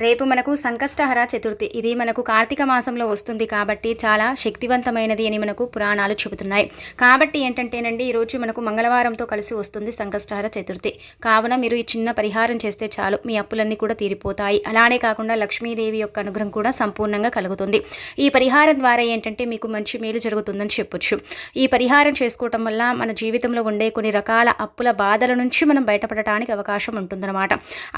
రేపు మనకు సంకష్టహర చతుర్థి. ఇది మనకు కార్తీక మాసంలో వస్తుంది కాబట్టి చాలా శక్తివంతమైనది అని మనకు పురాణాలు చెబుతున్నాయి. కాబట్టి ఏంటంటేనండి ఈరోజు మనకు మంగళవారంతో కలిసి వస్తుంది సంకష్టహర చతుర్థి. కావున మీరు ఈ చిన్న పరిహారం చేస్తే చాలు మీ అప్పులన్నీ కూడా తీరిపోతాయి. అలానే కాకుండా లక్ష్మీదేవి యొక్క అనుగ్రహం కూడా సంపూర్ణంగా కలుగుతుంది. ఈ పరిహారం ద్వారా ఏంటంటే మీకు మంచి మేలు జరుగుతుందని చెప్పొచ్చు. ఈ పరిహారం చేసుకోవటం వల్ల మన జీవితంలో ఉండే కొన్ని రకాల అప్పుల బాధల నుంచి మనం బయటపడటానికి అవకాశం ఉంటుందన్నమాట.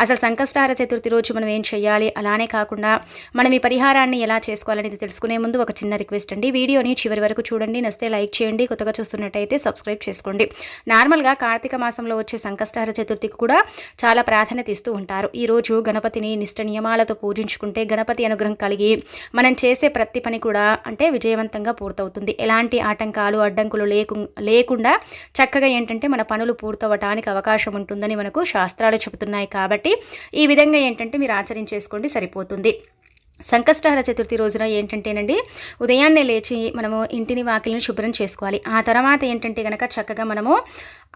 అసలు సంకష్టహర చతుర్థి రోజు మనం ఏం చేయాలి? చేయాలి. అలానే కాకుండా మనం ఈ పరిహారాన్ని ఎలా చేసుకోవాలనేది తెలుసుకునే ముందు ఒక చిన్న రిక్వెస్ట్ అండి. వీడియోని చివరి వరకు చూడండి. నస్తే లైక్ చేయండి. కొత్తగా చూస్తున్నట్టయితే సబ్స్క్రైబ్ చేసుకోండి. నార్మల్గా కార్తీక మాసంలో వచ్చే సంకష్టహర చతుర్థికి కూడా చాలా ప్రాధాన్యత ఇస్తూ ఉంటారు. ఈరోజు గణపతిని నిష్ట నియమాలతో పూజించుకుంటే గణపతి అనుగ్రహం కలిగి మనం చేసే ప్రతి పని కూడా అంటే విజయవంతంగా పూర్తవుతుంది. ఎలాంటి ఆటంకాలు అడ్డంకులు లేకు లేకుండా చక్కగా ఏంటంటే మన పనులు పూర్తవటానికి అవకాశం ఉంటుందని మనకు శాస్త్రాలు చెబుతున్నాయి. కాబట్టి ఈ విధంగా ఏంటంటే మీరు ఆచరించే చేసుకోండి సరిపోతుంది. సంకష్టహర చతుర్థి రోజున ఏంటంటేనండి ఉదయాన్నే లేచి మనము ఇంటిని వాకిలిని శుభ్రం చేసుకోవాలి. ఆ తర్వాత ఏంటంటే కనుక చక్కగా మనము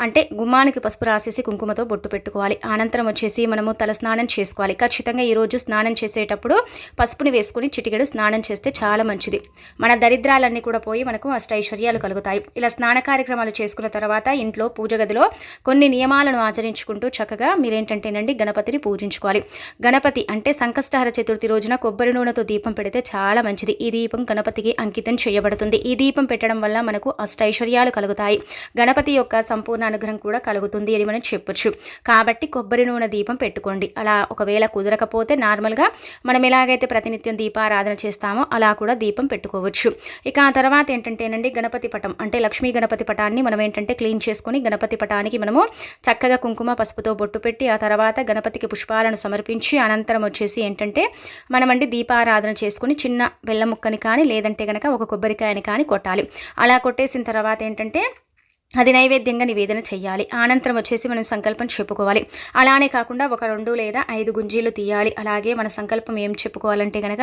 అంటే గుమ్మానికి పసుపు రాసేసి కుంకుమతో బొట్టు పెట్టుకోవాలి. అనంతరం వచ్చేసి మనము తల స్నానం చేసుకోవాలి. ఖచ్చితంగా ఈరోజు స్నానం చేసేటప్పుడు పసుపుని వేసుకుని చిటికెడు స్నానం చేస్తే చాలా మంచిది. మన దరిద్రాలన్నీ కూడా పోయి మనకు అష్టైశ్వర్యాలు కలుగుతాయి. ఇలా స్నాన కార్యక్రమాలు చేసుకున్న తర్వాత ఇంట్లో పూజ గదిలో కొన్ని నియమాలను ఆచరించుకుంటూ చక్కగా మీరేంటంటేనండి గణపతిని పూజించుకోవాలి. గణపతి అంటే సంకష్టహర చతుర్థి రోజున కొబ్బరి నూనెతో దీపం పెడితే చాలా మంచిది. ఈ దీపం గణపతికి అంకితం చేయబడుతుంది. ఈ దీపం పెట్టడం వల్ల మనకు అష్టైశ్వర్యాలు కలుగుతాయి. గణపతి యొక్క సంపూర్ణ అనుగ్రహం కూడా కలుగుతుంది అని మనం చెప్పొచ్చు. కాబట్టి కొబ్బరి నూనె దీపం పెట్టుకోండి. అలా ఒకవేళ కుదరకపోతే నార్మల్గా మనం ఎలాగైతే ప్రతినిత్యం దీపారాధన చేస్తామో అలా కూడా దీపం పెట్టుకోవచ్చు. ఇక ఆ తర్వాత ఏంటంటేనండి గణపతి పటం అంటే లక్ష్మీ గణపతి పటాన్ని మనం ఏంటంటే క్లీన్ చేసుకొని గణపతి పటానికి మనము చక్కగా కుంకుమ పసుపుతో బొట్టు పెట్టి ఆ తర్వాత గణపతికి పుష్పాలను సమర్పించి అనంతరం వచ్చేసి ఏంటంటే మనమండి దీపారాధన చేసుకుని చిన్న బెల్లం ముక్కని కానీ లేదంటే కనుక ఒక కొబ్బరికాయని కానీ కొట్టాలి. అలా కొట్టేసిన తర్వాత ఏంటంటే అది నైవేద్యంగా నివేదన చేయాలి అనంతరం వచ్చేసి మనం సంకల్పం చెప్పుకోవాలి. అలానే కాకుండా ఒక రెండు లేదా ఐదు గుంజీలు తీయాలి. అలాగే మన సంకల్పం ఏం చెప్పుకోవాలంటే కనుక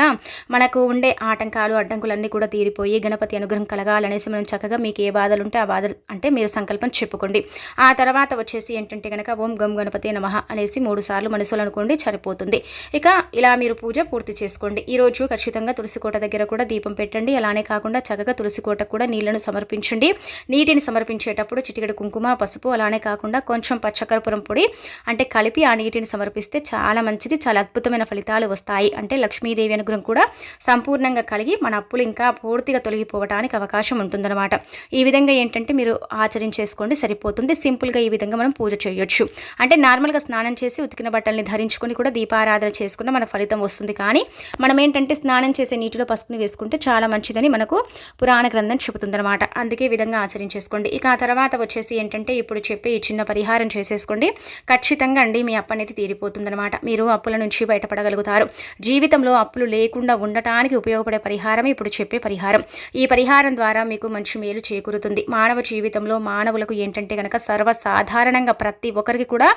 మనకు ఉండే ఆటంకాలు అడ్డంకులన్నీ కూడా తీరిపోయి గణపతి అనుగ్రహం కలగాలనేసి మనం చక్కగా మీకు ఏ బాధలు ఉంటే ఆ బాధలు అంటే మీరు సంకల్పం చెప్పుకోండి. ఆ తర్వాత వచ్చేసి ఏంటంటే కనుక ఓం గం గణపతి నమ అనేసి మూడు సార్లు మనసులు అనుకోండి సరిపోతుంది. ఇక ఇలా మీరు పూజ పూర్తి చేసుకోండి. ఈరోజు ఖచ్చితంగా తులసికోట దగ్గర కూడా దీపం పెట్టండి. అలానే కాకుండా చక్కగా తులసికోట కూడా నీళ్ళను సమర్పించండి. నీటిని సమర్పించే చేసేటప్పుడు చిటికెడు కుంకుమ పసుపు అలానే కాకుండా కొంచెం పచ్చకర్పూరం పొడి అంటే కలిపి ఆ నీటిని సమర్పిస్తే చాలా మంచిది చాలా అద్భుతమైన ఫలితాలు వస్తాయి. అంటే లక్ష్మీదేవి అనుగ్రహం కూడా సంపూర్ణంగా కలిగి మన అప్పులు ఇంకా పూర్తిగా తొలగిపోవడానికి అవకాశం ఉంటుందన్నమాట. ఈ విధంగా ఏంటంటే మీరు ఆచరించేసుకోండి సరిపోతుంది. సింపుల్గా ఈ విధంగా మనం పూజ చేయొచ్చు. అంటే నార్మల్గా స్నానం చేసి ఉతికిన బట్టల్ని ధరించుకొని కూడా దీపారాధన చేసుకున్న మనకు ఫలితం వస్తుంది. కానీ మనం ఏంటంటే స్నానం చేసే నీటిలో పసుపుని వేసుకుంటే చాలా మంచిదని మనకు పురాణ గ్రంథం చెబుతుందన్నమాట. అందుకే విధంగా ఆచరించేసుకోండి ఇక ఆ తర్వాత వచ్చేసి ఏంటంటే ఇప్పుడు చెప్పి ఈ చిన్న పరిహారం చేసేసుకోండి. ఖచ్చితంగా అండి మీ అప్పు అనేది తీరిపోతుందనమాట మీరు అప్పుల నుంచి బయటపడగలుగుతారు. జీవితంలో అప్పులు లేకుండా ఉండటానికి ఉపయోగపడే పరిహారం ఇప్పుడు చెప్పే పరిహారం. ఈ పరిహారం ద్వారా మీకు మంచి మేలు చేకూరుతుంది. మానవ జీవితంలో మానవులకు ఏంటంటే కనుక సర్వసాధారణంగా ప్రతి ఒక్కరికి కూడా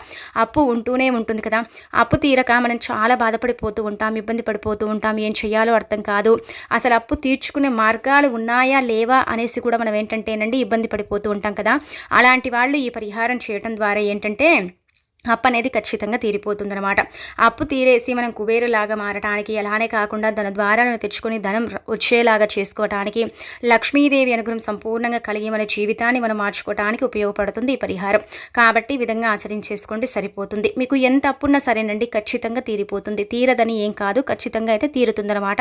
అప్పు ఉంటూనే ఉంటుంది కదా. అప్పు తీరక మనం చాలా బాధపడిపోతూ ఉంటాం ఇబ్బంది పడిపోతూ ఉంటాం. ఏం చేయాలో అర్థం కాదు. అసలు అప్పు తీర్చుకునే మార్గాలు ఉన్నాయా లేవా అనేసి కూడా మనం ఏంటంటేనండి ఇబ్బంది పడిపోతూ ఉంటాం కదా? అలాంటి వాళ్ళు ఈ పరిహారం చేయటం ద్వారా ఏంటంటే అప్పు అనేది ఖచ్చితంగా తీరిపోతుందనమాట అప్పు తీరేసి మనం కుబేరులాగా మారటానికి అలానే కాకుండా ధన ద్వారాలను తెచ్చుకొని ధనం వచ్చేలాగా చేసుకోవటానికి లక్ష్మీదేవి అనుగ్రహం సంపూర్ణంగా కలిగి మన జీవితాన్ని మనం మార్చుకోవటానికి ఉపయోగపడుతుంది ఈ పరిహారం. కాబట్టి ఈ విధంగా ఆచరించేసుకోండి సరిపోతుంది. మీకు ఎంత అప్పున్నా సరేనండి ఖచ్చితంగా తీరిపోతుంది. తీరదని ఏం కాదు ఖచ్చితంగా అయితే తీరుతుందన్నమాట.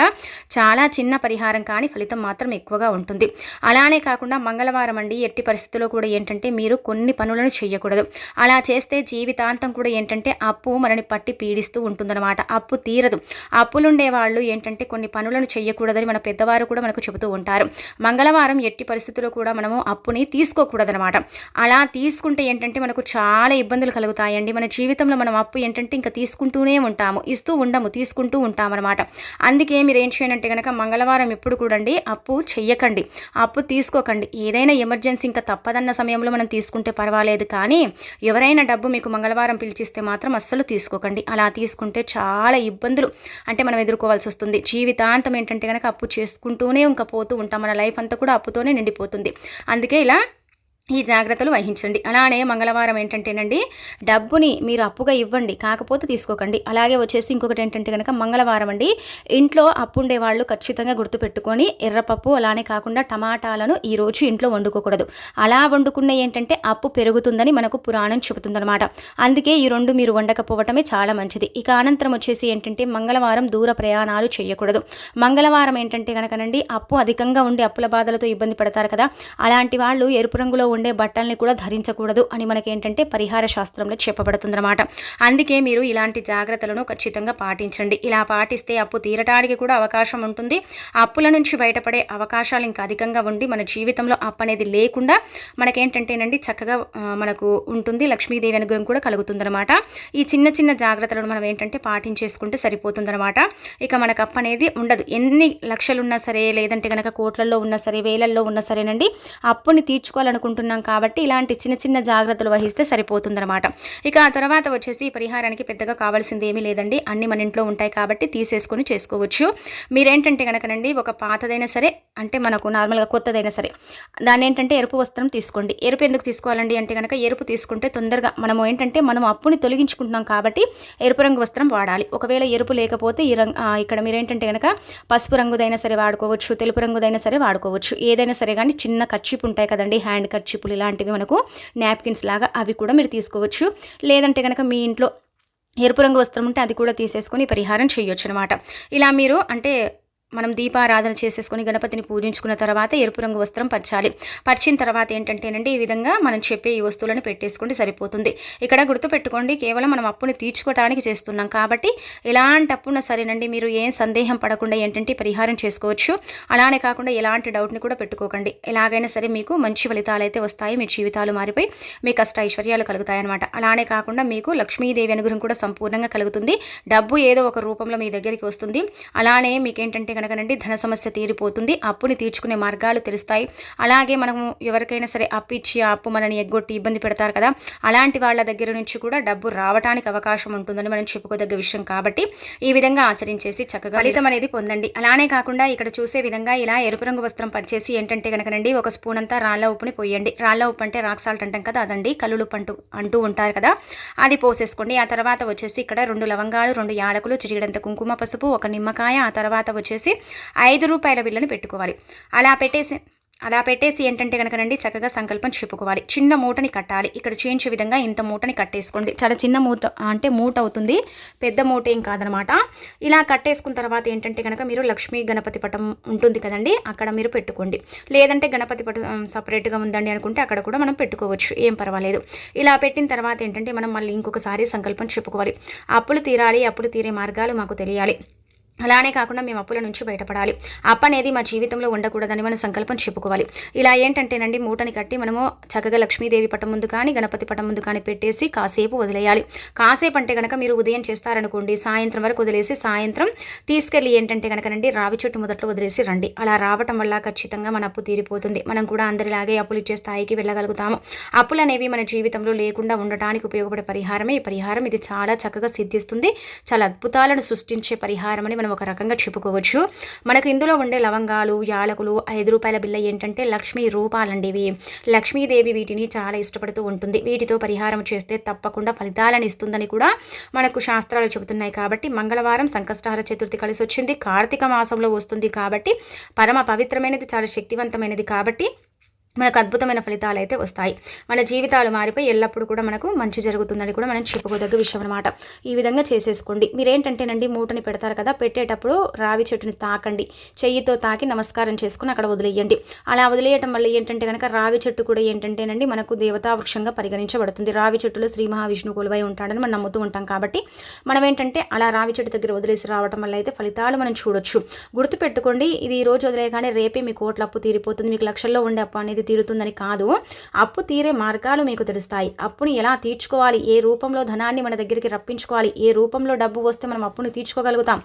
చాలా చిన్న పరిహారం కానీ ఫలితం మాత్రం ఎక్కువగా ఉంటుంది. అలానే కాకుండా మంగళవారం అండి ఎట్టి పరిస్థితుల్లో కూడా ఏంటంటే మీరు కొన్ని పనులను చేయకూడదు అలా చేస్తే జీవిత ప్రాంతం కూడా ఏంటంటే అప్పు మనని పట్టి పీడిస్తూ ఉంటుందన్నమాట. అప్పు తీరదు. అప్పులుండే వాళ్ళు ఏంటంటే కొన్ని పనులను చేయకూడదని మన పెద్దవారు కూడా మనకు చెబుతూ ఉంటారు. మంగళవారం ఎట్టి పరిస్థితుల్లో కూడా మనము అప్పుని తీసుకోకూడదనమాట అలా తీసుకుంటే ఏంటంటే మనకు చాలా ఇబ్బందులు కలుగుతాయండి. మన జీవితంలో మనం అప్పు ఏంటంటే ఇంకా తీసుకుంటూనే ఉంటాము. ఇస్తూ ఉండము తీసుకుంటూ ఉంటామన్నమాట. అందుకే మీరు ఏం చేయనంటే కనుక మంగళవారం ఎప్పుడు కూడండి అప్పు చెయ్యకండి. అప్పు తీసుకోకండి. ఏదైనా ఎమర్జెన్సీ ఇంకా తప్పదన్న సమయంలో మనం తీసుకుంటే పర్వాలేదు. కానీ ఎవరైనా డబ్బు మీకు మంగళవారం మంగళవారం పిలిచిస్తే మాత్రం అస్సలు తీసుకోకండి. అలా తీసుకుంటే చాలా ఇబ్బందులు. అంటే మనం ఎదుర్కోవాల్సి వస్తుంది. జీవితాంతం ఏంటంటే కనుక అప్పు చేసుకుంటూనే ఇంకా పోతూ ఉంటాం. మన లైఫ్ అంతా కూడా అప్పుతోనే నిండిపోతుంది. అందుకే ఇలా ఈ జాగ్రత్తలు వహించండి. అలానే మంగళవారం ఏంటంటేనండి డబ్బుని మీరు అప్పుగా ఇవ్వండి కాకపోతే తీసుకోకండి. అలాగే వచ్చేసి ఇంకొకటి ఏంటంటే కనుక మంగళవారం అండి ఇంట్లో అప్పు ఉండే వాళ్ళు ఖచ్చితంగా గుర్తుపెట్టుకొని ఎర్రపప్పు అలానే కాకుండా టమాటాలను ఈరోజు ఇంట్లో వండుకోకూడదు. అలా వండుకున్న ఏంటంటే అప్పు పెరుగుతుందని మనకు పురాణం చెబుతుందన్నమాట. అందుకే ఈ రెండు మీరు వండకపోవటమే చాలా మంచిది. ఇక అనంతరం వచ్చేసి ఏంటంటే మంగళవారం దూర ప్రయాణాలు చేయకూడదు. మంగళవారం ఏంటంటే కనుకనండి అప్పు అధికంగా ఉండి అప్పుల బాధలతో ఇబ్బంది పడతారు కదా. అలాంటి వాళ్ళు ఎరుపు రంగులో ఉండే బట్టల్ని కూడా ధరించకూడదు అని మనకి ఏంటంటే పరిహార శాస్త్రంలో చెప్పబడుతుందన్నమాట. అందుకే మీరు ఇలాంటి జాగ్రత్తలను ఖచ్చితంగా పాటించండి. ఇలా పాటిస్తే అప్పు తీరటానికి కూడా అవకాశం ఉంటుంది. అప్పుల నుంచి బయటపడే అవకాశాలు ఇంకా అధికంగా ఉండి మన జీవితంలో అప్పు అనేది లేకుండా మనకేంటంటేనండి చక్కగా మనకు ఉంటుంది. లక్ష్మీదేవి అనుగ్రహం కూడా కలుగుతుందనమాట ఈ చిన్న చిన్న జాగ్రత్తలను మనం ఏంటంటే పాటించేసుకుంటే సరిపోతుందనమాట ఇక మనకు అప్పు అనేది ఉండదు. ఎన్ని లక్షలు ఉన్నా సరే లేదంటే కనుక కోట్లలో ఉన్నా సరే వేలల్లో ఉన్నా సరేనండి అప్పుని తీర్చుకోవాలనుకుంటున్న ఉన్నాం కాబట్టి ఇలాంటి చిన్న చిన్న జాగ్రత్తలు వహిస్తే సరిపోతుందన్నమాట. ఇక ఆ తర్వాత వచ్చేసి పరిహారానికి పెద్దగా కావాల్సింది ఏమీ లేదండి. అన్ని మన ఇంట్లో ఉంటాయి కాబట్టి తీసేసుకొని చేసుకోవచ్చు. మీరేంటంటే కనుకనండి ఒక పాతదైనా సరే అంటే మనకు నార్మల్గా కొత్తదైనా సరే దాన్ని ఏంటంటే ఎరుపు వస్త్రం తీసుకోండి. ఎరుపు ఎందుకు తీసుకోవాలండి అంటే కనుక ఎరుపు తీసుకుంటే తొందరగా మనము ఏంటంటే మనం అప్పుని తొలగించుకుంటున్నాం కాబట్టి ఎరుపు రంగు వస్త్రం వాడాలి. ఒకవేళ ఎరుపు లేకపోతే ఈ రంగు ఇక్కడ మీరేంటంటే కనుక పసుపు రంగుదైనా సరే వాడుకోవచ్చు తెలుపు రంగుదైనా సరే వాడుకోవచ్చు. ఏదైనా సరే కానీ చిన్న కర్చీప్ ఉంటాయి కదండి హ్యాండ్ కర్చీప్ చిప్పులు ఇలాంటివి మనకు నాప్కిన్స్ లాగా అవి కూడా మీరు తీసుకోవచ్చు. లేదంటే కనుక మీ ఇంట్లో ఎరుపు రంగు వస్త్రం ఉంటే అది కూడా తీసేసుకొని పరిహారం చేయొచ్చు అనమాట ఇలా మీరు అంటే మనం దీపారాధన చేసేసుకొని గణపతిని పూజించుకున్న తర్వాత ఎరుపు రంగు వస్త్రం పరచాలి. పరిచిన తర్వాత ఏంటంటేనండి ఈ విధంగా మనం చెప్పే ఈ వస్తువులను పెట్టేసుకుంటే సరిపోతుంది. ఇక్కడ గుర్తుపెట్టుకోండి కేవలం మనం అప్పుని తీర్చుకోవడానికి చేస్తున్నాం కాబట్టి ఎలాంటి అప్పున సరేనండి మీరు ఏం సందేహం పడకుండా ఏంటంటే పరిహారం చేసుకోవచ్చు. అలానే కాకుండా ఎలాంటి డౌట్ని కూడా పెట్టుకోకండి. ఎలాగైనా సరే మీకు మంచి ఫలితాలు అయితే వస్తాయి మీ జీవితాలు మారిపోయి మీ కష్ట ఐశ్వర్యాలు కలుగుతాయన్నమాట. అలానే కాకుండా మీకు లక్ష్మీదేవి అనుగ్రహం కూడా సంపూర్ణంగా కలుగుతుంది. డబ్బు ఏదో ఒక రూపంలో మీ దగ్గరికి వస్తుంది. అలానే మీకేంటంటే కనుకనండి ధన సమస్య తీరిపోతుంది. అప్పుని తీర్చుకునే మార్గాలు తెలుస్తాయి. అలాగే మనము ఎవరికైనా సరే అప్పు ఇచ్చి ఆ అప్పు మనని ఎగ్గొట్టి ఇబ్బంది పెడతారు కదా అలాంటి వాళ్ళ దగ్గర నుంచి కూడా డబ్బు రావడానికి అవకాశం ఉంటుందని మనం చెప్పుకోదగ్గ విషయం కాబట్టి ఈ విధంగా ఆచరించేసి చక్కగా ఫలితం అనేది పొందండి. అలానే కాకుండా ఇక్కడ చూసే విధంగా ఇలా ఎరుపు రంగు వస్త్రం పనిచేసి ఏంటంటే కనుకనండి ఒక స్పూన్ అంతా రాళ్ళ ఉప్పుని పోయండి. రాళ్ళ ఉప్పు అంటే రాక్ సాల్ట్ అంటాం కదా అదండి కల్లులు పంటు అంటూ ఉంటారు కదా అది పోసేసుకోండి. ఆ తర్వాత వచ్చేసి ఇక్కడ రెండు లవంగాలు రెండు యాలకులు చిరిగడంత కుంకుమ పసుపు ఒక నిమ్మకాయ ఆ తర్వాత వచ్చేసి వచ్చేసి ఐదు రూపాయల బిల్లుని పెట్టుకోవాలి. అలా పెట్టేసి అలా పెట్టేసి ఏంటంటే కనుకనండి చక్కగా సంకల్పం చెప్పుకోవాలి. చిన్న మూటని కట్టాలి. ఇక్కడ చేయించే విధంగా ఇంత మూటని కట్టేసుకోండి. చాలా చిన్న మూట అంటే మూట అవుతుంది. పెద్ద మూట ఏం కాదనమాట. ఇలా కట్టేసుకున్న తర్వాత ఏంటంటే కనుక మీరు లక్ష్మీ గణపతి పటం ఉంటుంది కదండి అక్కడ మీరు పెట్టుకోండి. లేదంటే గణపతి పటం సపరేట్గా ఉందండి అనుకుంటే అక్కడ కూడా మనం పెట్టుకోవచ్చు. ఏం పర్వాలేదు. ఇలా పెట్టిన తర్వాత ఏంటంటే మనం మళ్ళీ ఇంకొకసారి సంకల్పం చెప్పుకోవాలి. అప్పులు తీరాలి అప్పులు తీరే మార్గాలు మాకు తెలియాలి. అలానే కాకుండా మేము అప్పుల నుంచి బయటపడాలి. అప్పు అనేది మా జీవితంలో ఉండకూడదని మనం సంకల్పం చెప్పుకోవాలి. ఇలా ఏంటంటేనండి మూటని కట్టి మనము చక్కగా లక్ష్మీదేవి పటం ముందు కానీ గణపతి పటం ముందు కానీ పెట్టేసి కాసేపు వదిలేయాలి. కాసేపు అంటే కనుక మీరు ఉదయం చేస్తారనుకోండి సాయంత్రం వరకు వదిలేసి సాయంత్రం తీసుకెళ్ళి ఏంటంటే కనుకనండి రావి చెట్టు మొదట్లో వదిలేసి రండి. అలా రావటం వల్ల ఖచ్చితంగా మన అప్పు తీరిపోతుంది. మనం కూడా అందరిలాగే అప్పులు ఇచ్చే స్థాయికి వెళ్ళగలుగుతాము. అప్పులు అనేవి మన జీవితంలో లేకుండా ఉండటానికి ఉపయోగపడే పరిహారమే. ఈ పరిహారం ఇది చాలా చక్కగా సిద్ధిస్తుంది. చాలా అద్భుతాలను సృష్టించే పరిహారం అని మనం ఒక రకంగా చెప్పుకోవచ్చు. మనకు ఇందులో ఉండే లవంగాలు యాలకులు ఐదు రూపాయల బిల్ల ఏంటంటే లక్ష్మీ రూపాలండి ఇవి లక్ష్మీదేవి వీటిని చాలా ఇష్టపడుతూ ఉంటుంది. వీటితో పరిహారం చేస్తే తప్పకుండా ఫలితాలను ఇస్తుందని కూడా మనకు శాస్త్రాలు చెబుతున్నాయి కాబట్టి మంగళవారం సంకష్టహార చతుర్థి కలిసి వచ్చింది కార్తీక మాసంలో వస్తుంది కాబట్టి పరమ పవిత్రమైనది చాలా శక్తివంతమైనది కాబట్టి మనకు అద్భుతమైన ఫలితాలు అయితే వస్తాయి. మన జీవితాలు మారిపోయి ఎల్లప్పుడూ కూడా మనకు మంచి జరుగుతుందని కూడా మనం చెప్పుకోదగ్గ విషయం అనమాట ఈ విధంగా చేసేసుకోండి. మీరేంటంటేనండి మూటని పెడతారు కదా పెట్టేటప్పుడు రావి చెట్టుని తాకండి. చెయ్యితో తాకి నమస్కారం చేసుకుని అక్కడ వదిలేయండి. అలా వదిలేయటం వల్ల ఏంటంటే కనుక రావి చెట్టు కూడా ఏంటంటేనండి మనకు దేవతా వృక్షంగా పరిగణించబడుతుంది. రావి చెట్టులో శ్రీ మహావిష్ణు కొలువై ఉంటాడని మనం నమ్ముతూ ఉంటాం కాబట్టి మనం ఏంటంటే అలా రావి చెట్టు దగ్గర వదిలేసి రావడం వల్ల అయితే ఫలితాలు మనం చూడొచ్చు. గుర్తుపెట్టుకోండి ఇది ఈ రోజు వదిలేయగానే రేపే మీ కోట్ల అప్పు తీరిపోతుంది. మీకు లక్షల్లో ఉండే అప్పు అనేది తీరుతుందని కాదు. అప్పు తీరే మార్గాలు మీకు తెలుస్తాయి. అప్పుని ఎలా తీర్చుకోవాలి? ఏ రూపంలో ధనాన్ని మన దగ్గరికి రప్పించుకోవాలి? ఏ రూపంలో డబ్బు వస్తే మనం అప్పుని తీర్చుకోగలుగుతాం?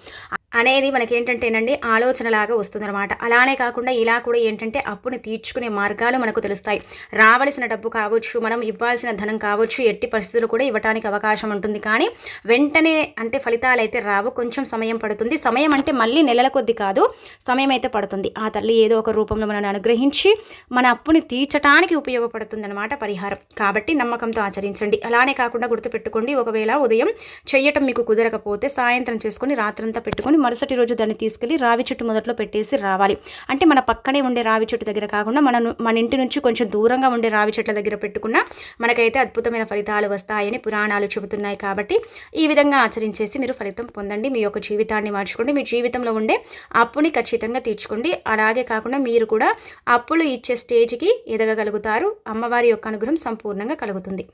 అనేది మనకి ఏంటంటేనండి ఆలోచనలాగా వస్తుందన్నమాట. అలానే కాకుండా ఇలా కూడా ఏంటంటే అప్పుని తీర్చుకునే మార్గాలు మనకు తెలుస్తాయి. రావలసిన డబ్బు కావచ్చు మనం ఇవ్వాల్సిన ధనం కావచ్చు ఎట్టి పరిస్థితులు కూడా ఇవ్వడానికి అవకాశం ఉంటుంది. కానీ వెంటనే అంటే ఫలితాలు అయితే రావు. కొంచెం సమయం పడుతుంది. సమయం అంటే మళ్ళీ నెలల కొద్ది కాదు సమయం అయితే పడుతుంది. ఆ తల్లి ఏదో ఒక రూపంలో మనల్ని అనుగ్రహించి మన అప్పుని తీర్చడానికి ఉపయోగపడుతుంది అనమాట పరిహారం. కాబట్టి నమ్మకంతో ఆచరించండి. అలానే కాకుండా గుర్తుపెట్టుకోండి. ఒకవేళ ఉదయం చేయటం మీకు కుదరకపోతే సాయంత్రం చేసుకొని రాత్రంతా పెట్టుకొని మరుసటి రోజు దాన్ని తీసుకెళ్ళి రావి చెట్టు మొదట్లో పెట్టేసి రావాలి. అంటే మన పక్కనే ఉండే రావి చెట్టు దగ్గర కాకుండా మన మన ఇంటి నుంచి కొంచెం దూరంగా ఉండే రావి చెట్ల దగ్గర పెట్టుకున్న మనకైతే అద్భుతమైన ఫలితాలు వస్తాయని పురాణాలు చెబుతున్నాయి కాబట్టి ఈ విధంగా ఆచరించేసి మీరు ఫలితం పొందండి. మీ యొక్క జీవితాన్ని మార్చుకోండి. మీ జీవితంలో ఉండే అప్పుని ఖచ్చితంగా తీర్చుకోండి. అలాగే కాకుండా మీరు కూడా అప్పులు ఇచ్చే స్టేజ్కి ఎదగగలుగుతారు. అమ్మవారి యొక్క అనుగ్రహం సంపూర్ణంగా కలుగుతుంది.